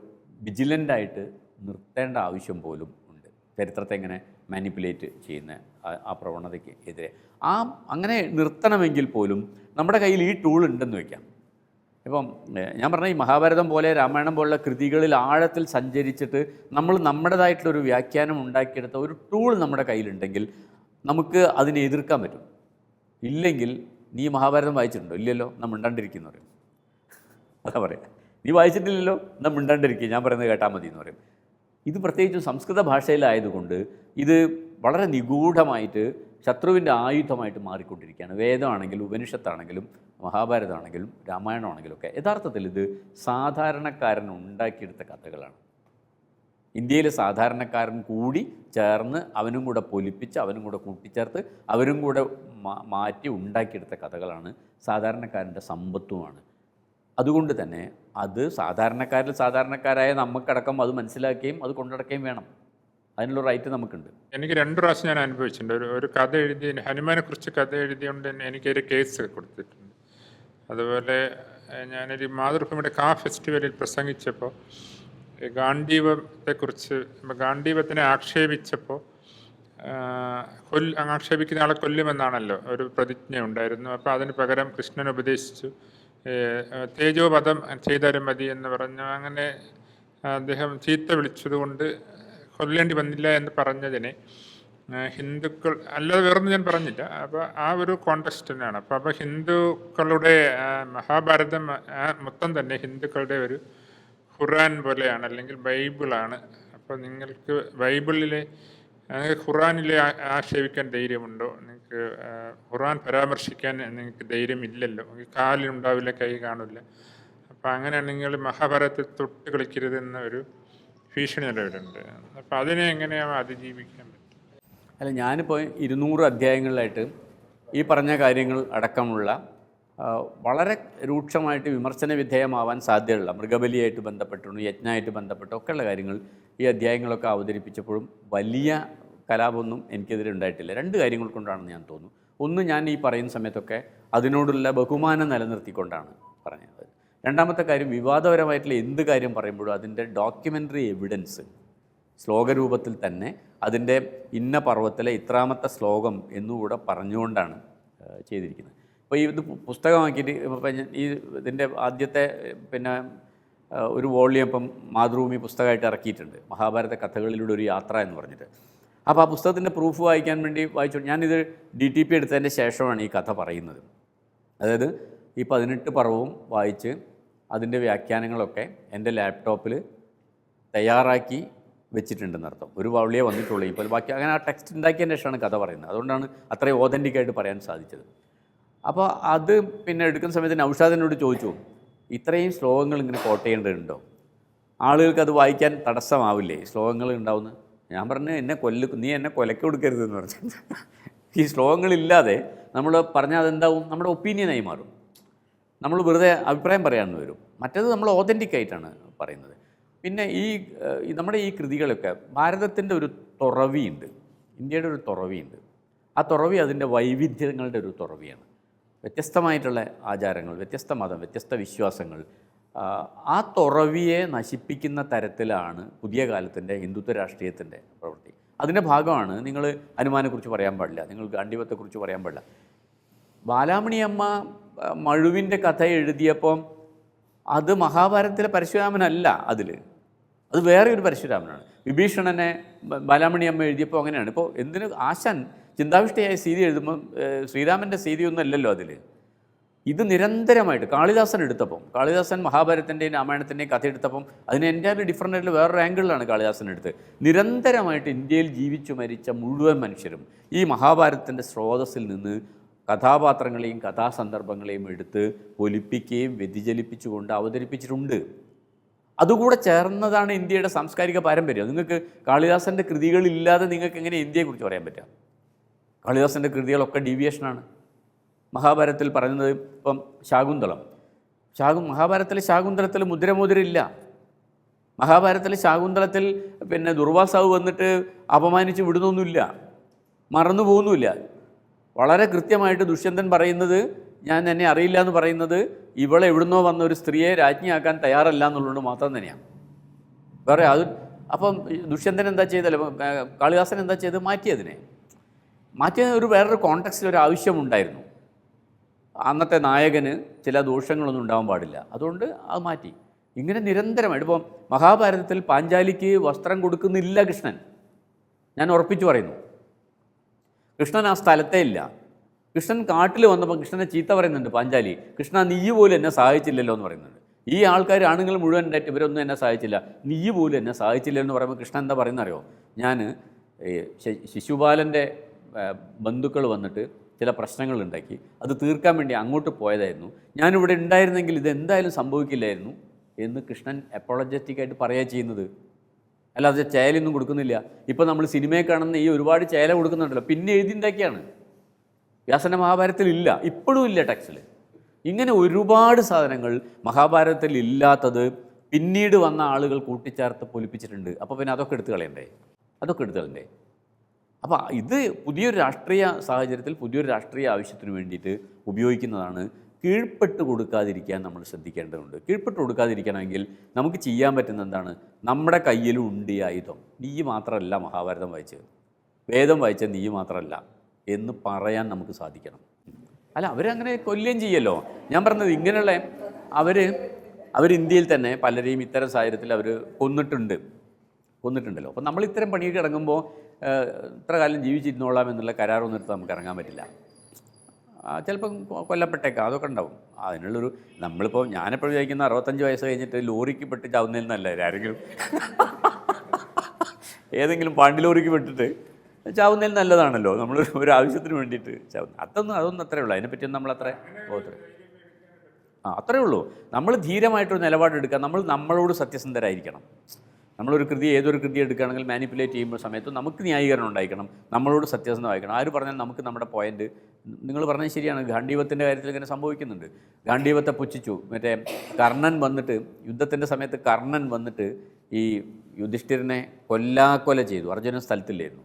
വിജിലന്റായിട്ട് നിർത്തേണ്ട ആവശ്യം പോലും ഉണ്ട്. ചരിത്രത്തെ എങ്ങനെ മാനിപ്പുലേറ്റ് ചെയ്യുന്ന ആ- പ്രവണതയ്ക്ക് എതിരെ. ആ അങ്ങനെ നിർത്തണമെങ്കിൽ പോലും നമ്മുടെ കയ്യിൽ ഈ ടൂൾ ഉണ്ടെന്ന് വയ്ക്കാം. ഇപ്പം ഞാൻ പറഞ്ഞ ഈ മഹാഭാരതം പോലെ രാമായണം പോലുള്ള കൃതികളിൽ ആഴത്തിൽ സഞ്ചരിച്ചിട്ട് നമ്മൾ നമ്മുടേതായിട്ടുള്ളൊരു വ്യാഖ്യാനം ഉണ്ടാക്കിയെടുത്ത ഒരു ടൂൾ നമ്മുടെ കയ്യിലുണ്ടെങ്കിൽ നമുക്ക് അതിനെ എതിർക്കാൻ പറ്റും. ഇല്ലെങ്കിൽ നീ മഹാഭാരതം വായിച്ചിട്ടുണ്ടോ? ഇല്ലല്ലോ നാം മിണ്ടാണ്ടിരിക്കുന്നു പറയും. അതാ പറയാം. നീ വായിച്ചിട്ടില്ലല്ലോ നാം മിണ്ടാണ്ടിരിക്കുക ഞാൻ പറയുന്നത് കേട്ടാൽ മതി എന്ന് പറയും. ഇത് പ്രത്യേകിച്ചും സംസ്കൃത ഭാഷയിലായതുകൊണ്ട് ഇത് വളരെ നിഗൂഢമായിട്ട് ശത്രുവിന്റെ ആയുധമായിട്ട് മാറിക്കൊണ്ടിരിക്കുകയാണ്. വേദമാണെങ്കിലും ഉപനിഷത്താണെങ്കിലും മഹാഭാരതമാണെങ്കിലും രാമായണമാണെങ്കിലും ഒക്കെ യഥാർത്ഥത്തിൽ ഇത് സാധാരണക്കാരൻ ഉണ്ടാക്കിയെടുത്ത കഥകളാണ്. ഇന്ത്യയിലെ സാധാരണക്കാരൻ കൂടി ചേർന്ന് അവനും കൂടെ പൊലിപ്പിച്ച് അവനും കൂടെ കൂട്ടിച്ചേർത്ത് അവരും കൂടെ മാറ്റി ഉണ്ടാക്കിയെടുത്ത കഥകളാണ് സാധാരണക്കാരന്റെ സമ്പത്തുമാണ്. അതുകൊണ്ട് തന്നെ അത് സാധാരണക്കാരിൽ സാധാരണക്കാരായ നമുക്കടക്കം അത് മനസ്സിലാക്കുകയും അത് കൊണ്ടടക്കുകയും വേണം. അതിനുള്ള റൈറ്റ് നമുക്കുണ്ട്. എനിക്ക് രണ്ട് പ്രാവശ്യം ഞാൻ അനുഭവിച്ചിട്ടുണ്ട്. ഒരു കഥ എഴുതി ഹനുമാനെ കുറിച്ച് കഥ എഴുതിയോണ്ട് തന്നെ എനിക്കൊരു കേസ് കൊടുത്തിട്ടുണ്ട്. അതുപോലെ ഞാനൊരു മാതൃഭൂമിയുടെ കാ ഫെസ്റ്റിവലിൽ പ്രസംഗിച്ചപ്പോൾ ഗാന്ധീവത്തെ ഗാന്ധീവത്തെക്കുറിച്ച് ഗാന്ധീവത്തിനെ ആക്ഷേപിച്ചപ്പോൾ കൊല്ല ആക്ഷേപിക്കുന്ന ആളെ കൊല്ലുമെന്നാണല്ലോ ഒരു പ്രതിജ്ഞ ഉണ്ടായിരുന്നു അപ്പോൾ അതിന് പകരം കൃഷ്ണൻ ഉപദേശിച്ചു. തേജോവധം ചെയ്താലും മതി എന്ന് പറഞ്ഞു. അങ്ങനെ അദ്ദേഹം ചീത്ത വിളിച്ചതുകൊണ്ട് കൊല്ലേണ്ടി വന്നില്ല എന്ന് പറഞ്ഞതിനെ ഹിന്ദുക്കൾ അല്ലാതെ വേറൊന്നും ഞാൻ പറഞ്ഞില്ല. അപ്പോൾ ആ ഒരു കോണ്ടക്സ്റ്റ് തന്നെയാണ് അപ്പോൾ അപ്പോൾ ഹിന്ദുക്കളുടെ മഹാഭാരതം മൊത്തം തന്നെ ഹിന്ദുക്കളുടെ ഒരു ഖുറാൻ പോലെയാണ് അല്ലെങ്കിൽ ബൈബിളാണ്. അപ്പോൾ നിങ്ങൾക്ക് ബൈബിളിലെ ഖുറാനിലെ ആക്ഷേപിക്കാൻ ധൈര്യമുണ്ടോ? നിങ്ങൾക്ക് ഖുർആൻ പരാമർശിക്കാൻ നിങ്ങൾക്ക് ധൈര്യമില്ലല്ലോ. കാലിനുണ്ടാവില്ല കൈ കാണില്ല. അപ്പോൾ അങ്ങനെ നിങ്ങൾ മഹാഭാരതത്തിൽ തൊട്ട് കളിക്കരുതെന്ന ഒരു ഭീഷണി നിലവിലുണ്ട്. അപ്പോൾ അതിനെ എങ്ങനെയാണ് അതിജീവിക്കാൻ പറ്റും അല്ല ഞാനിപ്പോൾ ഇരുന്നൂറ് അധ്യായങ്ങളിലായിട്ട് ഈ പറഞ്ഞ കാര്യങ്ങൾ അടക്കമുള്ള വളരെ രൂക്ഷമായിട്ട് വിമർശന വിധേയമാവാൻ സാധ്യതയുള്ള മൃഗബലിയായിട്ട് ബന്ധപ്പെട്ടും യജ്ഞമായിട്ട് ബന്ധപ്പെട്ടും ഒക്കെയുള്ള കാര്യങ്ങൾ ഈ അധ്യായങ്ങളൊക്കെ അവതരിപ്പിച്ചപ്പോഴും വലിയ കലാപമൊന്നും എനിക്കെതിരെ ഉണ്ടായിട്ടില്ല. രണ്ട് കാര്യങ്ങൾ കൊണ്ടാണെന്ന് ഞാൻ തോന്നുന്നു. ഒന്ന് ഞാൻ ഈ പറയുന്ന സമയത്തൊക്കെ അതിനോടുള്ള ബഹുമാനം നിലനിർത്തിക്കൊണ്ടാണ് പറഞ്ഞത്. രണ്ടാമത്തെ കാര്യം വിവാദപരമായിട്ടുള്ള എന്ത് കാര്യം പറയുമ്പോഴും അതിന്റെ ഡോക്യുമെന്ററി എവിഡൻസ് ശ്ലോകരൂപത്തിൽ തന്നെ അതിന്റെ ഇന്ന പർവത്തിലെ ഇത്രാമത്തെ ശ്ലോകം എന്നുകൂടെ പറഞ്ഞുകൊണ്ടാണ് ചെയ്തിരിക്കുന്നത്. അപ്പോൾ ഈ ഇത് പുസ്തകമാക്കിയിട്ട് ഇപ്പം ഈ ഇതിന്റെ ആദ്യത്തെ പിന്നെ ഒരു വോളിയം ഇപ്പം മാതൃഭൂമി പുസ്തകമായിട്ട് ഇറക്കിയിട്ടുണ്ട്. മഹാഭാരത കഥകളിലൂടെ ഒരു യാത്ര എന്ന് പറഞ്ഞിട്ട്. അപ്പോൾ ആ പുസ്തകത്തിന്റെ പ്രൂഫ് വായിക്കാൻ വേണ്ടി വായിച്ചു. ഞാനിത് ഡി ടി പി എടുത്തതിന്റെ ശേഷമാണ് ഈ കഥ പറയുന്നത്. അതായത് ഈ പതിനെട്ട് പർവവും വായിച്ച് അതിന്റെ വ്യാഖ്യാനങ്ങളൊക്കെ എന്റെ ലാപ്ടോപ്പിൽ തയ്യാറാക്കി വെച്ചിട്ടുണ്ടെന്ന് അർത്ഥം. ഒരു വള്ളിയെ വന്നിട്ടുള്ളൂ ഇപ്പോൾ. ബാക്കി അങ്ങനെ ആ ടെക്സ്റ്റ് ഉണ്ടാക്കിയതിന് ശേഷമാണ് കഥ പറയുന്നത്. അതുകൊണ്ടാണ് അത്രയും ഓതന്റിക്കായിട്ട് പറയാൻ സാധിച്ചത്. അപ്പോൾ അത് പിന്നെ എടുക്കുന്ന സമയത്ത് നൗഷാദിനോട് ചോദിച്ചു ഇത്രയും ശ്ലോകങ്ങൾ ഇങ്ങനെ കോട്ട് ആളുകൾക്ക് അത് വായിക്കാൻ തടസ്സമാവില്ലേ? ശ്ലോകങ്ങൾ ഉണ്ടാവുന്നത് ഞാൻ പറഞ്ഞു എന്നെ കൊല്ല നീ എന്നെ കൊലക്ക് കൊടുക്കരുത് എന്ന് പറഞ്ഞു. ഈ ശ്ലോകങ്ങളില്ലാതെ നമ്മൾ പറഞ്ഞാൽ അതെന്താവും? നമ്മുടെ ഒപ്പീനിയനായി മാറും. നമ്മൾ വെറുതെ അഭിപ്രായം പറയാമെന്ന് വരും. മറ്റേത് നമ്മൾ ഓതന്റിക് ആയിട്ടാണ് പറയുന്നത്. പിന്നെ ഈ നമ്മുടെ ഈ കൃതികളൊക്കെ ഭാരതത്തിന്റെ ഒരു തുറവിയുണ്ട്. ഇന്ത്യയുടെ ഒരു തുറവിയുണ്ട്. ആ തുറവി അതിന്റെ വൈവിധ്യങ്ങളുടെ ഒരു തുറവിയാണ്. വ്യത്യസ്തമായിട്ടുള്ള ആചാരങ്ങൾ വ്യത്യസ്ത മതം വ്യത്യസ്ത വിശ്വാസങ്ങൾ ആ, തുറവിയെ നശിപ്പിക്കുന്ന തരത്തിലാണ് പുതിയ കാലത്തിന്റെ ഹിന്ദുത്വ രാഷ്ട്രീയത്തിന്റെ പ്രവൃത്തി. അതിന്റെ ഭാഗമാണ് നിങ്ങൾ ഹനുമാനെക്കുറിച്ച് പറയാൻ പാടില്ല നിങ്ങൾ ഗാന്ധിവത്തെക്കുറിച്ച് പറയാൻ പാടില്ല. ബാലാമണി അമ്മ മഴുവിന്റെ കഥ എഴുതിയപ്പം അത് മഹാഭാരതത്തിലെ പരശുരാമനല്ല അതിൽ. അത് വേറെ ഒരു പരശുരാമനാണ്. വിഭീഷണനെ ബാലാമണിയമ്മ എഴുതിയപ്പോൾ അങ്ങനെയാണ്. ഇപ്പോൾ എന്തിന് ആശാൻ ചിന്താവിഷ്ടയായ സീതി എഴുതുമ്പോൾ ശ്രീരാമന്റെ സീതിയൊന്നും അല്ലല്ലോ അതിൽ. ഇത് നിരന്തരമായിട്ട് കാളിദാസൻ എടുത്തപ്പം കാളിദാസൻ മഹാഭാരതത്തിന്റെയും രാമായണത്തിന്റെയും കഥ എടുത്തപ്പം അതിന് എന്റെ ഒരു ഡിഫറെന്റ് ആയിട്ട് വേറൊരു ആംഗിളിലാണ് കാളിദാസൻ എടുത്ത് നിരന്തരമായിട്ട് ഇന്ത്യയിൽ ജീവിച്ചു മരിച്ച മുഴുവൻ മനുഷ്യരും ഈ മഹാഭാരതത്തിന്റെ സ്രോതസ്സിൽ നിന്ന് കഥാപാത്രങ്ങളെയും കഥാസന്ദർഭങ്ങളെയും എടുത്ത് ഒലിപ്പിക്കുകയും വ്യതിചലിപ്പിച്ചുകൊണ്ട് അവതരിപ്പിച്ചിട്ടുണ്ട്. അതുകൂടെ ചേർന്നതാണ് ഇന്ത്യയുടെ സാംസ്കാരിക പാരമ്പര്യം. നിങ്ങൾക്ക് കാളിദാസന്റെ കൃതികളില്ലാതെ നിങ്ങൾക്ക് എങ്ങനെ ഇന്ത്യയെക്കുറിച്ച് പറയാൻ പറ്റുക? കാളിദാസന്റെ കൃതികളൊക്കെ ഡീവിയേഷനാണ് മഹാഭാരതത്തിൽ പറയുന്നത് ഇപ്പം ശാകുന്തളം. ശാകു മഹാഭാരതത്തിലെ ശാകുന്തളത്തിൽ മുദ്രമുദ്രയില്ല മഹാഭാരതത്തിലെ ശാകുന്തളത്തിൽ പിന്നെ ദുർവാസാവ് വന്നിട്ട് അപമാനിച്ച് വിടുന്നൊന്നുമില്ല. മറന്നു പോകുന്നുമില്ല. വളരെ കൃത്യമായിട്ട് ദുഷ്യന്തൻ പറയുന്നത് ഞാൻ എന്നെ അറിയില്ല എന്ന് പറയുന്നത് ഇവളെ എവിടുന്നോ വന്ന ഒരു സ്ത്രീയെ രാജ്ഞിയാക്കാൻ തയ്യാറല്ല എന്നുള്ളത് മാത്രം തന്നെയാണ്. വേറെ അത് അപ്പം ദുഷ്യന്തൻ എന്താ ചെയ്തല്ലോ കാളിദാസൻ എന്താ ചെയ്ത് മാറ്റിയതിനെ. മാറ്റിയതിന് ഒരു വേറൊരു കോണ്ടക്സ്റ്റിൽ ഒരു ആവശ്യമുണ്ടായിരുന്നു. അന്നത്തെ നായകന് ചില ദോഷങ്ങളൊന്നും ഉണ്ടാവാൻ പാടില്ല. അതുകൊണ്ട് അത് മാറ്റി. ഇങ്ങനെ നിരന്തരമായിട്ട് ഇപ്പം മഹാഭാരതത്തിൽ പാഞ്ചാലിക്ക് വസ്ത്രം കൊടുക്കുന്നില്ല കൃഷ്ണൻ. ഞാൻ ഉറപ്പിച്ചു പറയുന്നു. കൃഷ്ണൻ ആ സ്ഥലത്തേ ഇല്ല. കൃഷ്ണൻ കാട്ടിൽ വന്നപ്പോൾ കൃഷ്ണനെ ചീത്ത പറയുന്നുണ്ട് പാഞ്ചാലി. കൃഷ്ണ നീ പോലും എന്നെ സഹായിച്ചില്ലല്ലോ എന്ന് പറയുന്നുണ്ട്. ഈ ആൾക്കാർ ആണുങ്ങൾ മുഴുവൻ ഇവരൊന്നും എന്നെ സഹായിച്ചില്ല. നീ പോലും എന്നെ സഹായിച്ചില്ല എന്ന് പറയുമ്പോൾ കൃഷ്ണൻ എന്താ പറയുന്നറിയോ? ഞാൻ ശിശുപാലന്റെ ബന്ധുക്കൾ വന്നിട്ട് ചില പ്രശ്നങ്ങൾ ഉണ്ടാക്കി അത് തീർക്കാൻ വേണ്ടി അങ്ങോട്ട് പോയതായിരുന്നു. ഞാനിവിടെ ഉണ്ടായിരുന്നെങ്കിൽ ഇത് എന്തായാലും സംഭവിക്കില്ലായിരുന്നു എന്ന് കൃഷ്ണൻ അപ്പോളജറ്റിക് ആയിട്ട് പറയുക ചെയ്യുന്നത്. അല്ലാതെ ചേലയൊന്നും കൊടുക്കുന്നില്ല. ഇപ്പോൾ നമ്മൾ സിനിമയെ കാണുന്ന ഈ ഒരുപാട് ചേല കൊടുക്കുന്നുണ്ടല്ലോ. പിന്നെ എഴുതിണ്ടാക്കിയാണ് വ്യാസന്റെ മഹാഭാരതത്തിൽ ഇല്ല. ഇപ്പോഴും ഇല്ല ടെക്സ്റ്റിൽ ഇങ്ങനെ ഒരുപാട് സാധനങ്ങൾ മഹാഭാരതത്തിൽ ഇല്ലാത്തത് പിന്നീട് വന്ന ആളുകൾ കൂട്ടിച്ചേർത്ത് പൊലിപ്പിച്ചിട്ടുണ്ട്. അപ്പോൾ പിന്നെ അതൊക്കെ എടുത്തു കളയണ്ടേ? അതൊക്കെ എടുത്തു കളയണ്ടേ? അപ്പോൾ ഇത് പുതിയൊരു രാഷ്ട്രീയ സാഹചര്യത്തിൽ പുതിയൊരു രാഷ്ട്രീയ ആവശ്യത്തിന് വേണ്ടിയിട്ട് ഉപയോഗിക്കുന്നതാണ്. കീഴ്പ്പെട്ട് കൊടുക്കാതിരിക്കാൻ നമ്മൾ ശ്രദ്ധിക്കേണ്ടതുണ്ട്. കീഴ്പ്പെട്ട് കൊടുക്കാതിരിക്കണമെങ്കിൽ നമുക്ക് ചെയ്യാൻ പറ്റുന്ന എന്താണ്? നമ്മുടെ കയ്യിലും ഉണ്ട് ഈ ആയുധം. നീ മാത്രമല്ല മഹാഭാരതം വായിച്ചത്. വേദം വായിച്ച നീ മാത്രമല്ല എന്ന് പറയാൻ നമുക്ക് സാധിക്കണം. അല്ല അവരങ്ങനെ കൊല്ലുകയും ചെയ്യല്ലോ. ഞാൻ പറഞ്ഞത് ഇങ്ങനെയുള്ള അവർ അവർ ഇന്ത്യയിൽ തന്നെ പലരെയും ഇത്തരം സാഹചര്യത്തിൽ അവർ കൊന്നിട്ടുണ്ട്. കൊന്നിട്ടുണ്ടല്ലോ. അപ്പോൾ നമ്മൾ ഇത്തരം പണിയൊക്കെ ഇറങ്ങുമ്പോൾ ഇത്ര കാലം ജീവിച്ചിരുന്നോളാം എന്നുള്ള കരാറൊന്നും എടുത്ത് നമുക്ക് ഇറങ്ങാൻ പറ്റില്ല. ചിലപ്പം കൊല്ലപ്പെട്ടേക്കാം അതൊക്കെ ഉണ്ടാവും. അതിനുള്ളൊരു നമ്മളിപ്പോൾ ഞാനിപ്പോൾ വിചാരിക്കുന്ന അറുപത്തഞ്ച് വയസ്സ് കഴിഞ്ഞിട്ട് ലോറിക്ക് പെട്ട് ചാവുന്നതിൽ നിന്നല്ല ആരെങ്കിലും. ഏതെങ്കിലും പാണ്ടി ലോറിക്ക് പെട്ടിട്ട് ചാവുന്നതിൽ നല്ലതാണല്ലോ. നമ്മൾ ഒരു ആവശ്യത്തിന് വേണ്ടിയിട്ട് ചാവുന്ന അതൊന്നും അതൊന്നും അത്രേ ഉള്ളൂ. അതിനെപ്പറ്റിയൊന്നും നമ്മൾ അത്ര ഓത്ര ആ അത്രേ ഉള്ളൂ. നമ്മൾ ധീരമായിട്ടൊരു നിലപാടെടുക്കുക നമ്മൾ നമ്മളോട് സത്യസന്ധരായിരിക്കണം. നമ്മളൊരു കൃതി ഏതൊരു കൃതി എടുക്കുകയാണെങ്കിൽ മാനിപ്പുലേറ്റ് ചെയ്യുമ്പോൾ സമയത്ത് നമുക്ക് ന്യായീകരണം ഉണ്ടായിരിക്കണം. നമ്മളോട് സത്യസന്ധമായിരിക്കണം ആര് പറഞ്ഞാൽ നമുക്ക് നമ്മുടെ പോയിന്റ് നിങ്ങൾ പറഞ്ഞത് ശരിയാണ്. ഗാന്ധീവത്തിന്റെ കാര്യത്തിൽ ഇങ്ങനെ സംഭവിക്കുന്നുണ്ട്. ഗാന്ധീവത്തെ പുച്ഛിച്ചു. മറ്റേ കർണൻ വന്നിട്ട് യുദ്ധത്തിന്റെ സമയത്ത് കർണൻ വന്നിട്ട് ഈ യുധിഷ്ഠിരനെ കൊല്ലാക്കൊല ചെയ്തു. അർജുനൻ സ്ഥലത്തില്ലായിരുന്നു.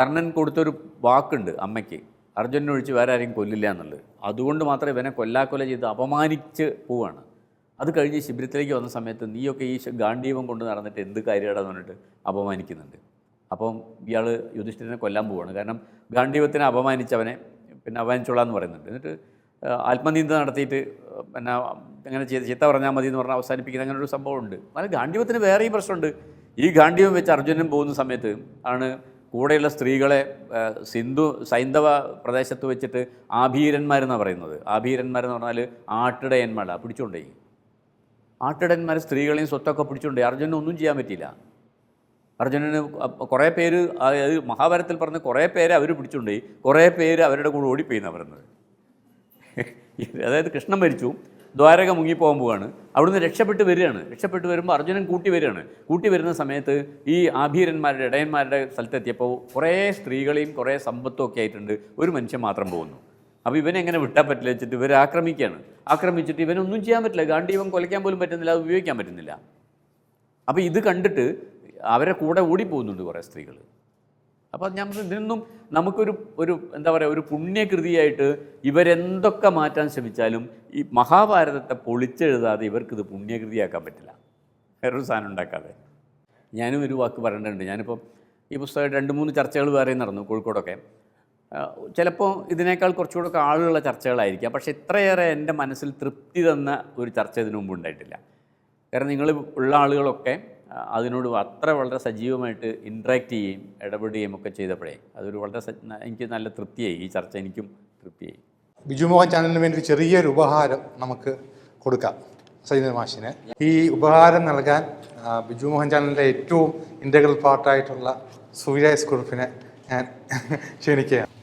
കർണൻ കൊടുത്തൊരു വാക്കുണ്ട് അമ്മയ്ക്ക്. അർജുനനെ ഒഴിച്ച് വേറെ ആരെയും കൊല്ലില്ല എന്നുള്ളത്. അതുകൊണ്ട് മാത്രമേ ഇവനെ കൊല്ലാക്കൊല ചെയ്ത് അപമാനിച്ച് പോവാണ്. അത് കഴിഞ്ഞ് ശിബിരത്തിലേക്ക് വന്ന സമയത്ത് നീയൊക്കെ ഈ ഗാന്ധീവം കൊണ്ട് നടന്നിട്ട് എന്ത് കാര്യമാണെന്ന് പറഞ്ഞിട്ട് അപമാനിക്കുന്നുണ്ട്. അപ്പം ഇയാൾ യുധിഷ്ഠിരനെ കൊല്ലാൻ പോവാണ്. കാരണം ഗാന്ധീവത്തിനെ അപമാനിച്ചവനെ പിന്നെ അപമാനിച്ചോളാം എന്ന് പറയുന്നുണ്ട്. എന്നിട്ട് ആത്മനിന്ദ നടത്തിയിട്ട് പിന്നെ അങ്ങനെ ചെയ്ത് ചീത്ത പറഞ്ഞാൽ മതി എന്ന് പറഞ്ഞാൽ അവസാനിപ്പിക്കുന്ന അങ്ങനെ ഒരു സംഭവമുണ്ട് എന്നാൽ ഗാന്ധീവത്തിന് ഈ പ്രശ്നമുണ്ട്. ഈ ഗാന്ധീവം വെച്ച് അർജുനൻ പോകുന്ന സമയത്ത് ആണ് കൂടെയുള്ള സ്ത്രീകളെ സിന്ധു സൈന്ധവ പ്രദേശത്ത് വെച്ചിട്ട് ആഭീരന്മാരെന്നാണ് പറയുന്നത്. ആഭീരന്മാരെന്ന് പറഞ്ഞാൽ ആട്ടിടയന്മാരാണ് പിടിച്ചുകൊണ്ടേ ആട്ടിടന്മാർ സ്ത്രീകളെയും സ്വത്തൊക്കെ പിടിച്ചുണ്ട് അർജുനന് ഒന്നും ചെയ്യാൻ പറ്റിയില്ല. അർജുനന് കുറേ പേര് അതായത് മഹാഭാരതത്തിൽ പറഞ്ഞ കുറേ പേരെ അവർ പിടിച്ചുണ്ട് കുറേ പേര് അവരുടെ കൂടെ ഓടിപ്പോയിന്നാണ് പറയുന്നത്. അതായത് കൃഷ്ണൻ മരിച്ചു ദ്വാരക മുങ്ങിപ്പോകാൻ പോവാണ് അവിടുന്ന് രക്ഷപ്പെട്ട് വരികയാണ്. രക്ഷപ്പെട്ട് വരുമ്പോൾ അർജുനൻ കൂട്ടി വരികയാണ്. കൂട്ടി വരുന്ന സമയത്ത് ഈ ആഭീരന്മാരുടെ ഇടയന്മാരുടെ സ്ഥലത്തെത്തിയപ്പോൾ കുറേ സ്ത്രീകളെയും കുറേ സമ്പത്തും ഒക്കെ ആയിട്ടുണ്ട്. ഒരു മനുഷ്യൻ മാത്രം പോകുന്നു. അപ്പോൾ ഇവനെ എങ്ങനെ വിട്ടാൻ പറ്റില്ല വെച്ചിട്ട് ഇവരെ ആക്രമിക്കുകയാണ് ആക്രമിച്ചിട്ട് ഇവനൊന്നും ചെയ്യാൻ പറ്റില്ല. ഗാന്ധി ഇവൻ കൊലയ്ക്കാൻ പോലും പറ്റുന്നില്ല അത് ഉപയോഗിക്കാൻ പറ്റുന്നില്ല. അപ്പോൾ ഇത് കണ്ടിട്ട് അവരെ കൂടെ ഓടിപ്പോകുന്നുണ്ട് കുറേ സ്ത്രീകൾ. അപ്പോൾ പറഞ്ഞു, ഇതിനൊന്നും നമുക്കൊരു ഒരു എന്താ പറയുക ഒരു പുണ്യകൃതിയായിട്ട് ഇവരെന്തൊക്കെ മാറ്റാൻ ശ്രമിച്ചാലും ഈ മഹാഭാരതത്തെ പൊളിച്ചെഴുതാതെ ഇവർക്കിത് പുണ്യകൃതിയാക്കാൻ പറ്റില്ല. വേറൊരു സാധനം ഉണ്ടാക്കാതെ. ഞാനും ഒരു വാക്ക് പറയേണ്ടതുണ്ട്. ഞാനിപ്പോൾ ഈ പുസ്തകം രണ്ട് മൂന്ന് ചർച്ചകൾ വേറെ നടന്നു കോഴിക്കോടൊക്കെ. ചിലപ്പോൾ ഇതിനേക്കാൾ കുറച്ചുകൂടെ ആളുള്ള ചർച്ചകളായിരിക്കാം. പക്ഷേ ഇത്രയേറെ എന്റെ മനസ്സിൽ തൃപ്തി തന്ന ഒരു ചർച്ച ഇതിനു മുമ്പ് ഉണ്ടായിട്ടില്ല. കാരണം നിങ്ങൾ ഉള്ള ആളുകളൊക്കെ അതിനോട് അത്ര വളരെ സജീവമായിട്ട് ഇൻട്രാക്ട് ചെയ്യുകയും ഇടപെടുകയും ഒക്കെ ചെയ്തപ്പോഴേ അതൊരു വളരെ എനിക്ക് നല്ല തൃപ്തിയായി. ഈ ചർച്ച എനിക്കും തൃപ്തിയായി. ബിജുമോഹൻ ചാനലിന് വേണ്ടി ചെറിയൊരു ഉപഹാരം നമുക്ക് കൊടുക്കാം സൈനിക മാഷിന്. ഈ ഉപഹാരം നൽകാൻ ബിജു ബിജുമോഹൻ ചാനലിന്റെ ഏറ്റവും ഇന്റഗ്രൽ പാർട്ടായിട്ടുള്ള സൂര്യ എസ് ഞാൻ ക്ഷണിക്കുകയാണ്.